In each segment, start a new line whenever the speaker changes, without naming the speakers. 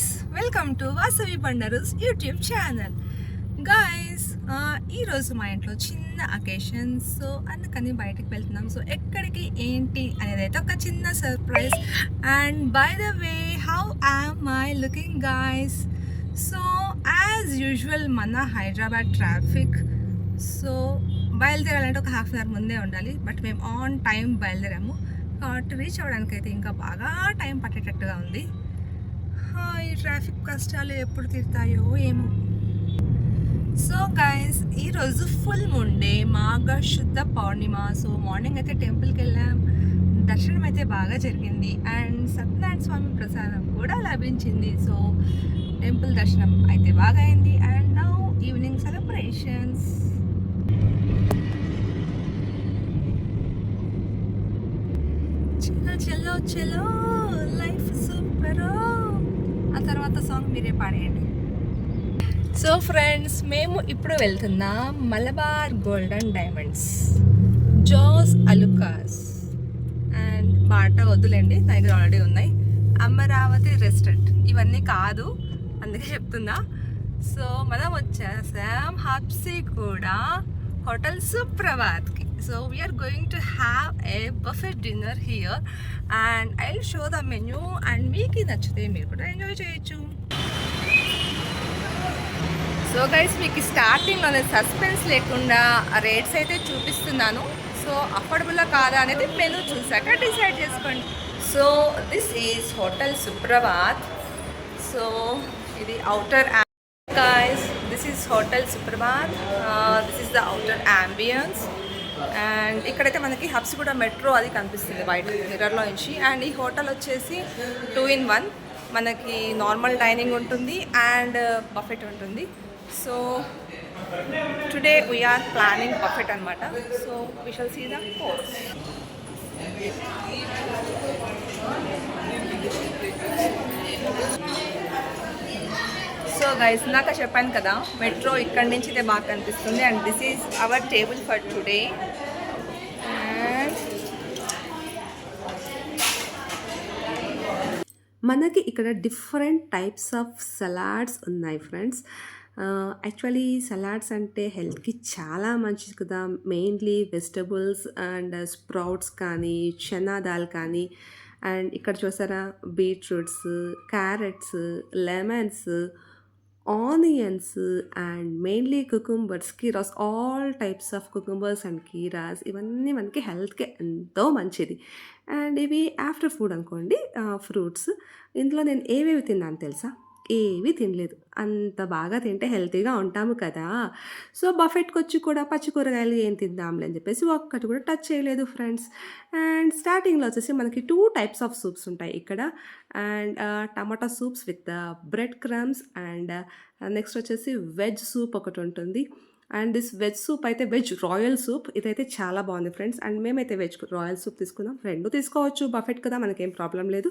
Guys welcome to Vasavi Bandaru's YouTube channel guys ఈరోజు మా ఇంట్లో చిన్న అకేషన్ సో అందుకని బయటకు వెళ్తున్నాం. సో ఎక్కడికి ఏంటి అనేది అయితే ఒక చిన్న surprise and by the way how am I looking guys so as usual మన హైదరాబాద్ ట్రాఫిక్ సో బయలుదేరాలంటే ఒక హాఫ్ అన్ అవర్ ముందే ఉండాలి. బట్ మేము ఆన్ టైం బయలుదేరాము. కాబట్టి రీచ్ అవ్వడానికి అయితే ఇంకా బాగా టైం పట్టేటట్టుగా ఉంది. ఈ ట్రాఫిక్ కష్టాలు ఎప్పుడు తీరుతాయో ఏమో. సో గైస్ ఈరోజు ఫుల్ ఉండే మాఘ శుద్ధ పౌర్ణిమ. సో మార్నింగ్ అయితే టెంపుల్కి వెళ్ళాం. దర్శనం అయితే బాగా జరిగింది. అండ్ సత్యనారాయణ స్వామి ప్రసాదం కూడా లభించింది. సో టెంపుల్ దర్శనం అయితే బాగా అయింది. అండ్ నౌ ఈవినింగ్ సెలబ్రేషన్స్ చలో చలో చలో లైఫ్ సూపర్ తర్వాత సాంగ్ మీరే పాడేయండి. సో ఫ్రెండ్స్ మేము ఇప్పుడు వెళ్తున్నాం Malabar golden diamonds. Jos Alukkas. And పాట వద్దులేండి నా దగ్గర ఆల్రెడీ ఉన్నాయి. అమరావతి రెస్టారెంట్. ఇవన్నీ కాదు అందుకే చెప్తున్నా. సో మనం వచ్చేసాం హబ్సీ కూడా. Hotel సుప్రభాత్కి so we're going to have a buffet dinner here and I will show the menu and మీకు నచ్చితే మీరు కూడా ఎంజాయ్ చేయొచ్చు సో గైస్ మీకు స్టార్టింగ్లోనే సస్పెన్స్ లేకుండా రేట్స్ అయితే చూపిస్తున్నాను సో అఫోర్డబుల్ కాదా అనేది మెనూ చూసాక డిసైడ్ చేసుకోండి। So this is hotel Suprabhat so ఇది outer guys this is hotel Suprabhat this is the outer ambience and ఇక్కడైతే మనకి హబ్స్ కూడా మెట్రో అది కనిపిస్తుంది బయట మిర్రర్లో నుంచి. అండ్ ఈ హోటల్ వచ్చేసి టూ ఇన్ వన్ మనకి నార్మల్ డైనింగ్ ఉంటుంది అండ్ బఫెట్ uh, ఉంటుంది. So today we're planning buffet అనమాట so we shall see the course so guys ఇందాక చెప్పాను కదా మెట్రో ఇక్కడ నుంచి అయితే బాగా కనిపిస్తుంది. And this is our table for today and
మనకి ఇక్కడ డిఫరెంట్ టైప్స్ ఆఫ్ సలాడ్స్ ఉన్నాయి ఫ్రెండ్స్ యాక్చువల్లీ సలాడ్స్ అంటే హెల్త్కి చాలా మంచిది కదా. మెయిన్లీ వెజిటబుల్స్ అండ్ స్ప్రౌట్స్ కానీ చనా దాల్ కానీ అండ్ ఇక్కడ చూసారా? Beetroots carrots lemons onions and mainly cucumbers కీరాస్ all types of cucumbers and కీరాస్ ఇవన్నీ మనకి హెల్త్కి ఎంతో మంచిది. అండ్ ఇవి ఆఫ్టర్ ఫుడ్ అనుకోండి ఫ్రూట్స్ ఇందులో నేను ఏవేవి తిన్నాను తెలుసా? ఏవి తినలేదు. అంత బాగా తింటే హెల్తీగా ఉంటాము కదా. సో బఫెట్కి వచ్చి కూడా పచ్చి కూరగాయలు ఏం తిందాంలే అని చెప్పేసి ఒక్కటి కూడా టచ్ చేయలేదు ఫ్రెండ్స్. అండ్ స్టార్టింగ్లో వచ్చేసి మనకి టూ టైప్స్ ఆఫ్ సూప్స్ ఉంటాయి ఇక్కడ. And tomato soups with bread crumbs and next వచ్చేసి వెజ్ సూప్ ఒకటి ఉంటుంది. అండ్ దిస్ వెజ్ సూప్ అయితే వెజ్ రాయల్ సూప్. ఇదైతే చాలా బాగుంది ఫ్రెండ్స్. అండ్ మేమైతే వెజ్ రాయల్ సూప్ తీసుకుందాం రెండు తీసుకోవచ్చు బఫెట్ కదా మనకేం ప్రాబ్లం లేదు.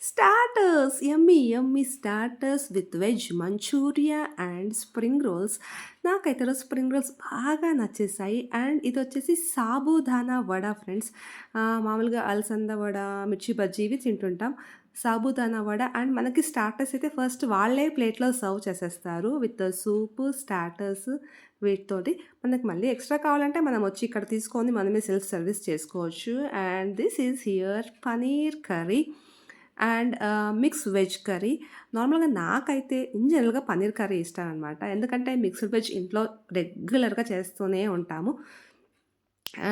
స్టార్టర్స్ ఎమ్మీ Emmy starters with veg manchuria and spring rolls నాకైతే రోజు స్ప్రింగ్ రోల్స్ బాగా నచ్చేసాయి. అండ్ ఇది వచ్చేసి సాబుదానా వడ ఫ్రెండ్స్ మామూలుగా అలసంద వడ మిర్చి బజ్జీ ఇవి తింటుంటాం. సాబుదానా వడ అండ్ మనకి స్టార్టర్స్ అయితే ఫస్ట్ వాళ్ళే ప్లేట్లో సర్వ్ చేసేస్తారు. విత్ సూప్ స్టార్టర్స్ వీటితోటి. మనకి మళ్ళీ ఎక్స్ట్రా కావాలంటే మనం వచ్చి ఇక్కడ తీసుకొని మనమే సెల్ఫ్ సర్వీస్ చేసుకోవచ్చు. And this is here paneer curry and mix veg curry. నార్మల్గా నాకైతే ఇన్ జనరల్గా పన్నీర్ కర్రీ ఇష్టం అనమాట ఎందుకంటే మిక్స్డ్ వెజ్ ఇంట్లో రెగ్యులర్గా చేస్తూనే ఉంటాము.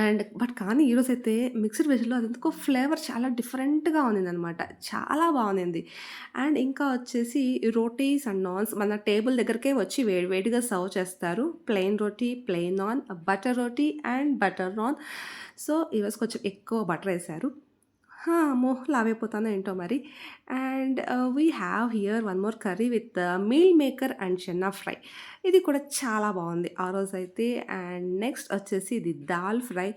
అండ్ బట్ కానీ ఈరోజు అయితే మిక్స్డ్ వెజ్లో అది ఎందుకో ఫ్లేవర్ చాలా డిఫరెంట్గా ఉన్నదనమాట చాలా బాగుంది. అండ్ ఇంకా వచ్చేసి రోటీస్ అండ్ నాన్స్ మన టేబుల్ దగ్గరకే వచ్చి వేడి వేడిగా సర్వ్ చేస్తారు. Plain roti plain naan butter roti and butter naan. So ఈరోజు కొంచెం ఎక్కువ బటర్ వేశారు హా, అమ్మో లావైపోతానో ఏంటో మరి. And we have here one more curry with meal maker and chana fry ఇది కూడా చాలా బాగుంది ఆ రోజు అయితే అండ్ నెక్స్ట్ వచ్చేసి ఇది దాల్ ఫ్రై.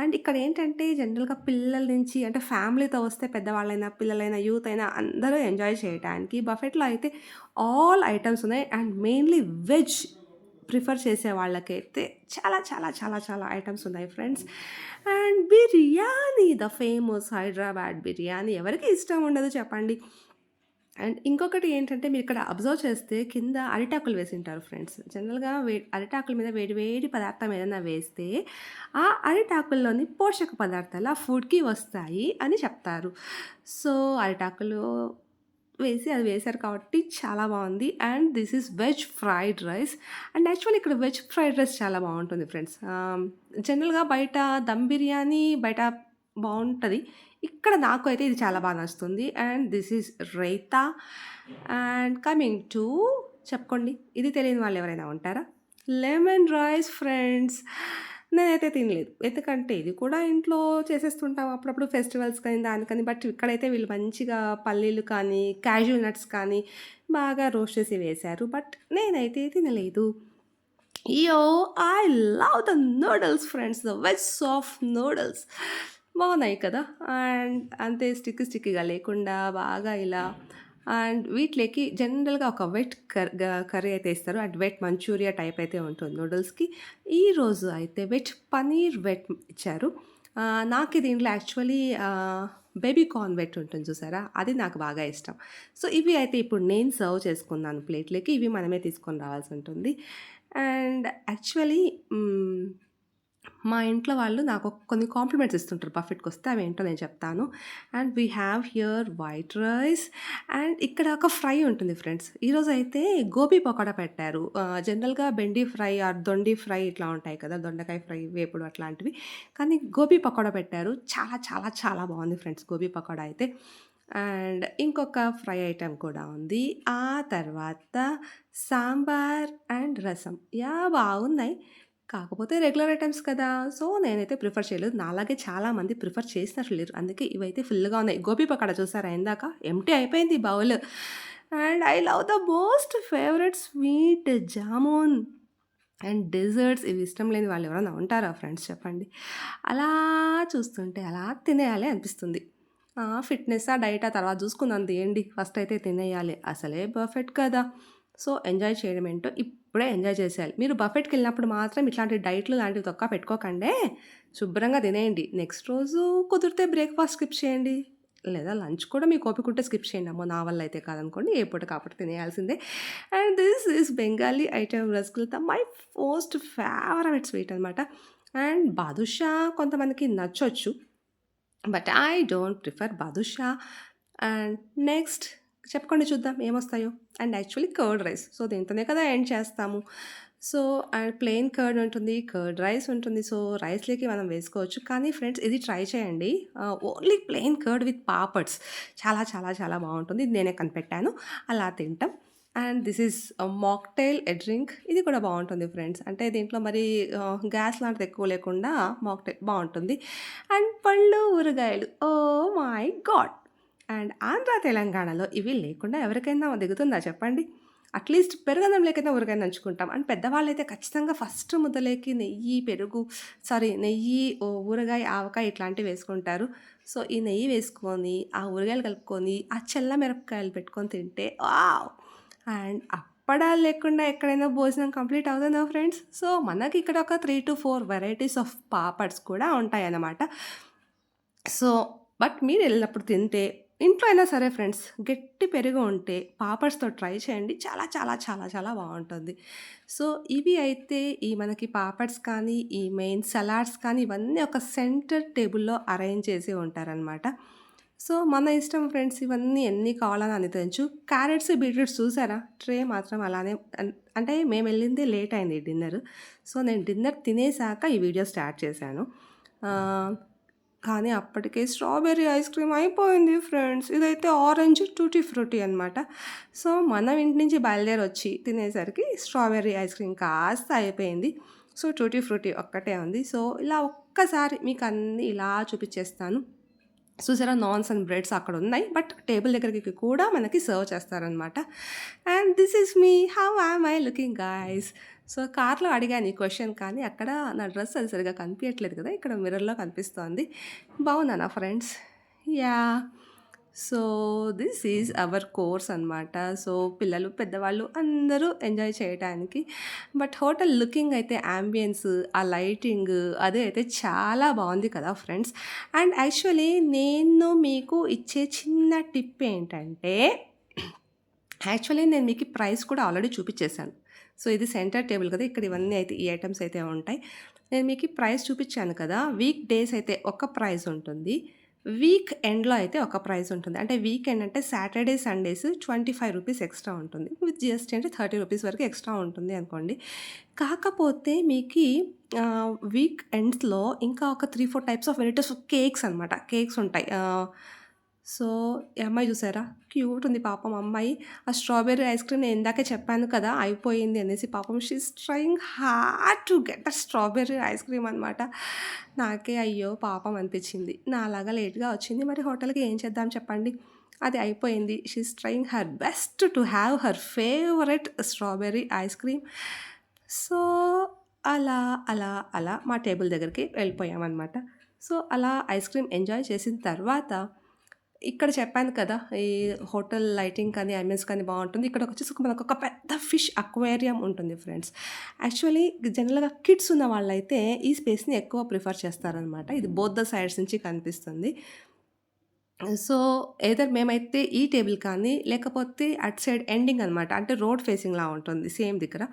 అండ్ ఇక్కడ ఏంటంటే జనరల్గా పిల్లల నుంచి అంటే ఫ్యామిలీతో వస్తే పెద్దవాళ్ళైనా పిల్లలైనా యూత్ అయినా అందరూ ఎంజాయ్ చేయడానికి బఫెట్లో అయితే ఆల్ ఐటమ్స్ ఉన్నాయి. అండ్ మెయిన్లీ వెజ్ ప్రిఫర్ చేసే వాళ్ళకైతే చాలా చాలా చాలా చాలా ఐటమ్స్ ఉన్నాయి friends and biryani the famous Hyderabad biryani ఎవరికి ఇష్టం ఉండదు చెప్పండి అండ్ ఇంకొకటి ఏంటంటే మీరు ఇక్కడ అబ్జర్వ్ చేస్తే కింద అరిటాకులు వేసి ఉంటారు ఫ్రెండ్స్. జనరల్‌గా వే అరిటాకుల మీద వేడి వేడి పదార్థం ఏదైనా వేస్తే, ఆ అరిటాకుల్లోని పోషక పదార్థాలు ఆ ఫుడ్‌కి వస్తాయి అని చెప్తారు. సో, అరిటాకులు వేసి అది వేశారు కాబట్టి చాలా బాగుంది and this is veg fried rice. And actually ఇక్కడ వెజ్ ఫ్రైడ్ రైస్ చాలా బాగుంటుంది ఫ్రెండ్స్. జనరల్‌గా బయట దమ్ బిర్యానీ బయట బాగుంటుంది ఇక్కడ నాకు అయితే ఇది చాలా బాగా నచ్చుతుంది. And this is raita. And coming to చెప్పుకోండి. ఇది తెలియని వాళ్ళు ఎవరైనా ఉంటారా? Lemon rice friends. నేనైతే తినలేదు. ఎందుకంటే ఇది కూడా ఇంట్లో చేసేస్తుంటాం అప్పుడప్పుడు ఫెస్టివల్స్ కానీ దానికని. బట్ ఇక్కడైతే వీళ్ళు మంచిగా పల్లీలు కానీ, క్యాజువల్ నట్స్ కానీ బాగా రోస్ట్ చేసి వేశారు. బట్ నేనైతే తినలేదు. Yo! I love the noodles friends. The veg of noodles. బాగున్నాయి కదా! అండ్ అంతే స్టిక్ స్టిక్గా లేకుండా బాగా ఇలా అండ్ వీటిలోకి జనరల్‌గా ఒక వెట్ కర్ కర్రీ అయితే ఇస్తారు. అండ్ వెట్ మంచూరియా టైప్ అయితే ఉంటుంది నూడిల్స్‌కి. ఈరోజు అయితే వెట్ పనీర్ వెట్ ఇచ్చారు. నాకు దీంట్లో యాక్చువల్లీ బేబీ కార్న్ వెట్ ఉంటుంది చూసారా? అది నాకు బాగా ఇష్టం. సో, ఇవి అయితే ఇప్పుడు నేను సర్వ్ చేసుకున్నాను ప్లేట్‌లోకి. ఇవి మనమే తీసుకొని రావాల్సి ఉంటుంది. అండ్ యాక్చువల్లీ మా ఇంట్లో వాళ్ళు నాకు కొన్ని కాంప్లిమెంట్స్ ఇస్తుంటారు బఫెట్కి వస్తే అవి ఏంటో నేను చెప్తాను. And we have here white rice and ఇక్కడ ఒక ఫ్రై ఉంటుంది ఫ్రెండ్స్. ఈరోజు అయితే గోబీ పకోడా పెట్టారు. జనరల్‌గా బెండి ఫ్రై ఆర్ దొండి ఫ్రై ఇట్లా ఉంటాయి కదా! దొండకాయ ఫ్రై, వేపుడు అట్లాంటివి. కానీ గోబీ పకోడా పెట్టారు. చాలా చాలా చాలా బాగుంది ఫ్రెండ్స్ గోబీ పకోడా అయితే. అండ్ ఇంకొక ఫ్రై ఐటెం కూడా ఉంది. ఆ తర్వాత సాంబార్ అండ్ రసం. యా బాగున్నాయి. కాకపోతే రెగ్యులర్ ఐటమ్స్ కదా! సో, నేనైతే ప్రిఫర్ చేయలేదు. నాలాగే చాలామంది ప్రిఫర్ చేసినట్లు లేరు. అందుకే ఇవైతే ఫుల్‌గా ఉన్నాయి. గోబీ పక్కడ చూసారా ఇందాక? ఎంటీ అయిపోయింది bowl. And I love the most favourite sweet jamun. And desserts ఇవి ఇష్టం లేని వాళ్ళు ఎవరైనా ఉంటారా ఫ్రెండ్స్ చెప్పండి? అలా చూస్తుంటే అలా తినేయాలి అనిపిస్తుంది. ఫిట్నెస్ ఆ! డైట్ డైటా తర్వాత చూసుకుందాం తీయండి. ఫస్ట్ అయితే తినేయాలి. అసలే పర్ఫెక్ట్ కదా! సో, ఎంజాయ్ చేయడం ఏంటో ఇప్పుడే ఎంజాయ్ చేసేయాలి. మీరు బఫెట్కి వెళ్ళినప్పుడు మాత్రం ఇట్లాంటి డైట్‌లు లాంటివి తొక్క పెట్టుకోకండే. శుభ్రంగా తినేయండి. నెక్స్ట్ రోజు కుదిరితే బ్రేక్‌ఫాస్ట్ స్కిప్ చేయండి. లేదా లంచ్ కూడా మీకు ఓపిక ఉంటే స్కిప్ చేయండి. అమ్మో! నా వల్ల అయితే కాదనుకోండి. ఏ పూట ఆ తినేయాల్సిందే. And this is Bengali item rasgulla my most favourite sweet అనమాట. అండ్ బాదుషా కొంతమందికి నచ్చొచ్చు. But I don't prefer badusha. And next చెప్పుకోండి చూద్దాం ఏమొస్తాయో. And actually curd rice. So, దీంతోనే కదా ఎండ్ చేస్తాము. సో, అండ్ ప్లెయిన్ కర్డ్ ఉంటుంది. కర్డ్ రైస్ ఉంటుంది. సో, రైస్‌లోకి మనం వేసుకోవచ్చు. కానీ ఫ్రెండ్స్ ఇది ట్రై చేయండి. Only plain curd with papads. చాలా చాలా చాలా బాగుంటుంది నేనే కనిపెట్టాను. అలా తింటాం. And this is mocktail a drink. ఇది కూడా బాగుంటుంది ఫ్రెండ్స్. అంటే దీంట్లో మరి గ్యాస్ లాంటిది ఎక్కువ లేకుండా మాక్‌టైల్ బాగుంటుంది అండ్ పళ్ళు, ఊరగాయలు. Oh my God! And Andhra, తెలంగాణలో ఇవి లేకుండా ఎవరికైనా దిగుతుందా చెప్పండి? అట్‌లీస్ట్ పెరుగన్నంలోకైనా ఊరికైనా నంచుకుంటాం. అండ్ పెద్దవాళ్ళు అయితే ఖచ్చితంగా ఫస్ట్ ముద్దలేకి నెయ్యి, పెరుగు సారీ నెయ్యి, ఓ ఊరగాయ, ఆవకాయ ఇట్లాంటివి వేసుకుంటారు. సో, ఈ నెయ్యి వేసుకొని, ఆ ఊరగాయలు కలుపుకొని, ఆ చెల్ల మిరపకాయలు పెట్టుకొని తింటే అండ్ అప్పడాలు లేకుండా ఎక్కడైనా భోజనం కంప్లీట్ అవుతుందా ఫ్రెండ్స్? సో, మనకి ఇక్కడ ఒక 3-4 వెరైటీస్ ఆఫ్ పాపడ్స్ కూడా ఉంటాయన్నమాట. సో, బట్ మీరు వెళ్ళినప్పుడు తింటే ఇంట్లో అయినా సరే ఫ్రెండ్స్ గట్టి పెరుగు ఉంటే పాపడ్స్‌తో ట్రై చేయండి. చాలా చాలా చాలా చాలా బాగుంటుంది సో, ఇవి అయితే ఈ మనకి పాపడ్స్ కానీ, ఈ మెయిన్ సలాడ్స్ కానీ ఇవన్నీ ఒక సెంటర్ టేబుల్‌లో అరేంజ్ చేసి ఉంటారనమాట. సో, మన ఇష్టం ఫ్రెండ్స్ ఇవన్నీ ఎన్ని కావాలని అన్ని క్యారెట్స్, బీట్రూట్స్ చూసారా? ట్రే మాత్రం అలానే అంటే మేము వెళ్ళిందే లేట్ అయింది డిన్నర్. సో, నేను డిన్నర్ తినేసాక ఈ వీడియో స్టార్ట్ చేశాను. కానీ అప్పటికే స్ట్రాబెర్రీ ఐస్ క్రీమ్ అయిపోయింది ఫ్రెండ్స్. ఇదైతే ఆరెంజ్ టూటీ ఫ్రూటీ అనమాట. సో, మనం ఇంటి నుంచి బయలుదేరొచ్చి తినేసరికి స్ట్రాబెర్రీ ఐస్ క్రీమ్ కాస్త అయిపోయింది. సో, టూటీ ఫ్రూటీ ఒక్కటే ఉంది. సో, ఇలా ఒక్కసారి మీకు అన్నీ ఇలా చూపించేస్తాను చూసారా నాన్స్ అండ్ బ్రెడ్స్ అక్కడ ఉన్నాయి బట్ టేబుల్ దగ్గరికి కూడా మనకి సర్వ్ చేస్తారనమాట. And this is me. How am I looking guys? So, కార్‌లో అడిగాను ఈ క్వశ్చన్ కానీ అక్కడ నా డ్రెస్ అది సరిగ్గా కనిపియట్లేదు కదా! ఇక్కడ మిర్రర్‌లో కనిపిస్తోంది. బాగున్నానా friends? Yeah so, this is our course అనమాట. సో, పిల్లలు, పెద్దవాళ్ళు అందరూ ఎంజాయ్ చేయటానికి. బట్ హోటల్ లుకింగ్ అయితే యాంబియన్స్, ఆ లైటింగ్ అదే అయితే చాలా బాగుంది కదా ఫ్రెండ్స్. అండ్ యాక్చువల్లీ నేను మీకు ఇచ్చే చిన్న టిప్ ఏంటంటే యాక్చువల్లీ నేను మీకు ప్రైస్ కూడా ఆల్రెడీ చూపించేశాను సో ఇది సెంటర్ టేబుల్ కదా ఇక్కడ ఇవన్నీ అయితే ఈ ఐటమ్స్ అయితే ఉంటాయి. నేను మీకు ప్రైస్ చూపించాను కదా వీక్ డేస్ అయితే ఒక ప్రైస్ ఉంటుంది. వీక్ ఎండ్లో అయితే ఒక ప్రైస్ ఉంటుంది. అంటే వీక్ ఎండ్ అంటే Saturday Sundays twenty five rupees extra ఉంటుంది. విత్ జిఎస్టీ అంటే థర్టీ రూపీస్ వరకు ఎక్స్ట్రా ఉంటుంది అనుకోండి. కాకపోతే మీకు వీక్ ఎండ్స్లో ఇంకా ఒక three four types of varieties of cakes అనమాట కేక్స్ ఉంటాయి. సో ఈ అమ్మాయి చూసారా? క్యూట్ ఉంది పాపం అమ్మాయి. ఆ స్ట్రాబెర్రీ ఐస్ క్రీమ్ నేను ఇందాకే చెప్పాను కదా అయిపోయింది అనేసి పాపం she's trying hard to get a strawberry ice cream అనమాట నాకే అయ్యో పాపం అనిపించింది. నాలాగా లేట్గా వచ్చింది. మరి హోటల్కి ఏం చేద్దాం చెప్పండి? అది అయిపోయింది. She's trying her best to have her favourite strawberry ice cream so అలా అలా అలా మా టేబుల్ దగ్గరికి వెళ్ళిపోయామన్నమాట. సో అలా ఐస్ క్రీమ్ ఎంజాయ్ చేసిన తర్వాత ఇక్కడ చెప్పాను కదా ఈ హోటల్ లైటింగ్ కానీ ఐమెన్స్ కానీ బాగుంటుంది. ఇక్కడ వచ్చేసి మనకు ఒక పెద్ద ఫిష్ అక్వేరియం ఉంటుంది ఫ్రెండ్స్. యాక్చువల్లీ జనరల్గా కిడ్స్ ఉన్న వాళ్ళైతే ఈ స్పేస్ని ఎక్కువ ప్రిఫర్ చేస్తారనమాట. ఇది బోత్ ద సైడ్స్ నుంచి కనిపిస్తుంది. సో ఏదర్ మేమైతే ఈ టేబుల్ కానీ లేకపోతే అట్ సైడ్ ఎండింగ్ అనమాట అంటే రోడ్ ఫేసింగ్లా ఉంటుంది సేమ్ దగ్గర.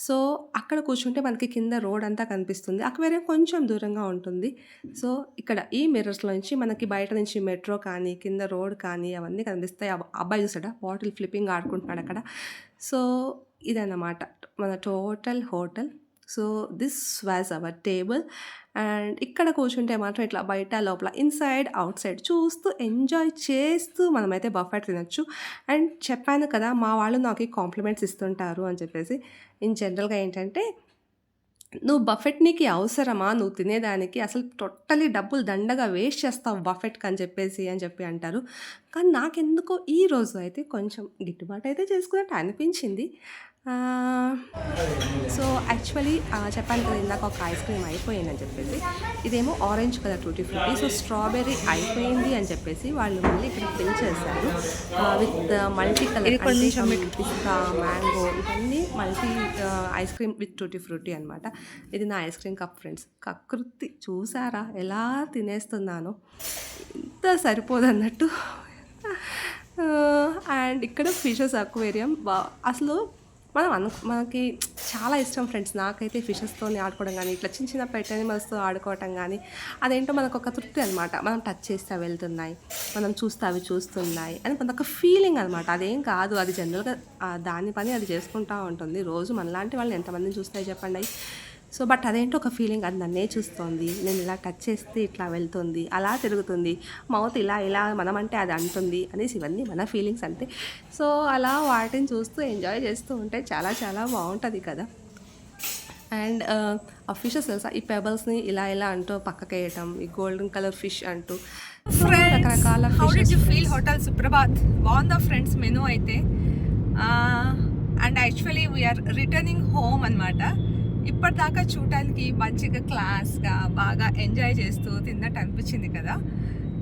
సో అక్కడ కూర్చుంటే మనకి కింద రోడ్ అంతా కనిపిస్తుంది. అక్వేరియం కొంచెం దూరంగా ఉంటుంది. సో ఇక్కడ ఈ మిర్రర్స్లో నుంచి మనకి బయట నుంచి మెట్రో కానీ కింద రోడ్ కానీ అవన్నీ కనిపిస్తాయి. అబ్బాయి చూసాడా? బాటిల్ ఫ్లిప్పింగ్ ఆడుకుంటున్నాడు అక్కడ. సో ఇదన్నమాట. మన total hotel. So this was our table. And ఇక్కడ కూర్చుంటే మాత్రం ఇట్లా బయట లోపల ఇన్సైడ్ అవుట్ సైడ్ చూస్తూ ఎంజాయ్ చేస్తూ మనమైతే బఫెట్ తినొచ్చు. అండ్ చెప్పాను కదా మా వాళ్ళు నాకు కాంప్లిమెంట్స్ ఇస్తుంటారు అని చెప్పేసి. ఇన్ జనరల్గా ఏంటంటే నువ్వు బఫెట్ నీకు అవసరమా? నువ్వు తినేదానికి అసలు టోటలీ డబ్బులు దండగా వేస్ట్ చేస్తావు బఫెట్కి అని చెప్పేసి అని చెప్పి అంటారు. కానీ నాకెందుకో ఈ రోజు అయితే కొంచెం గిట్టుబాటు అయితే చేసుకున్నట్టు అనిపించింది. సో యాక్చువల్లీ చెప్పాను కదా ఇందాక ఒక ఐస్ క్రీమ్ అయిపోయింది అని చెప్పేసి. ఇదేమో orange colour tutti frutti. So strawberry అయిపోయింది అని చెప్పేసి వాళ్ళు మళ్ళీ ఇక్కడ ఫిల్ చేశారు. విత్ మల్టీ కలర్
కొంచెం
పిస్తా మ్యాంగో ఇవన్నీ multi ice cream with tutti frutti అనమాట ఇది నా ఐస్ క్రీమ్ కప్ ఫ్రెండ్స్. కకృతి చూసారా? ఎలా తినేస్తున్నానో. ఇంత సరిపోదన్నట్టు. అండ్ ఇక్కడ ఫిషెస్ అక్వేరియం. అసలు మనం అను మనకి చాలా ఇష్టం ఫ్రెండ్స్. నాకైతే ఫిషెస్తో ఆడుకోవడం కానీ ఇట్లా చిన్న చిన్న పెట్ అనిమల్స్తో ఆడుకోవటం కానీ అదేంటో మనకు ఒక తృప్తి అనమాట మనం టచ్ చేస్తే అవి వెళ్తున్నాయి మనం చూస్తే అవి చూస్తున్నాయి అని మనకు ఫీలింగ్ అనమాట అదేం కాదు అది జనరల్గా దాని పని అది చేసుకుంటూ ఉంటుంది. రోజు మనలాంటి వాళ్ళని ఎంతమందిని చూస్తాయి చెప్పండి. సో బట్ అదేంటో ఒక ఫీలింగ్ అది నన్నే చూస్తోంది. నేను ఇలా టచ్ చేస్తే ఇట్లా వెళ్తుంది అలా తిరుగుతుంది. మౌత్ ఇలా ఇలా మనం అంటే అది అంటుంది అనేసి ఇవన్నీ మన ఫీలింగ్స్ అంతే. సో అలా వాటిని చూస్తూ ఎంజాయ్ చేస్తూ ఉంటే చాలా చాలా బాగుంటుంది కదా. అండ్ ఆ ఫిషెస్ తెలుసా? ఈ పెబల్స్ని ఇలా ఇలా అంటూ పక్కకి వేయటం ఈ గోల్డెన్ కలర్ ఫిష్ అంటూ. రకరకాల fishes
ఫీల్ హోటల్ సుప్రభాత్ బాగుందా ఫ్రెండ్స్ మెనూ అయితే? And actually we are returning home అనమాట ఇప్పటిదాకా చూడటానికి మంచిగా క్లాస్గా బాగా ఎంజాయ్ చేస్తూ తిన్నట్టు అనిపించింది కదా.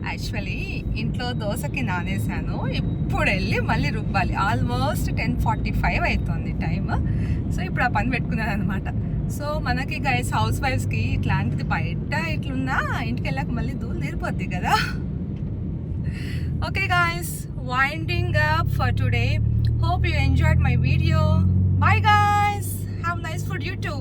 యాక్చువల్లీ ఇంట్లో దోశకి నానేసాను ఇప్పుడు వెళ్ళి మళ్ళీ రుబ్బాలి. ఆల్మోస్ట్ టెన్ ఫార్టీ ఫైవ్ అవుతుంది టైం సో ఇప్పుడు ఆ పని పెట్టుకున్నాను అనమాట సో మనకి గైస్ హౌస్ వైఫ్స్కి ఇట్లాంటిది బయట ఇట్లున్నా ఇంటికి వెళ్ళాక మళ్ళీ దూలు తీరిపోద్ది కదా. Okay guys winding up for today hope you enjoyed my video Bye, guys have nice food you too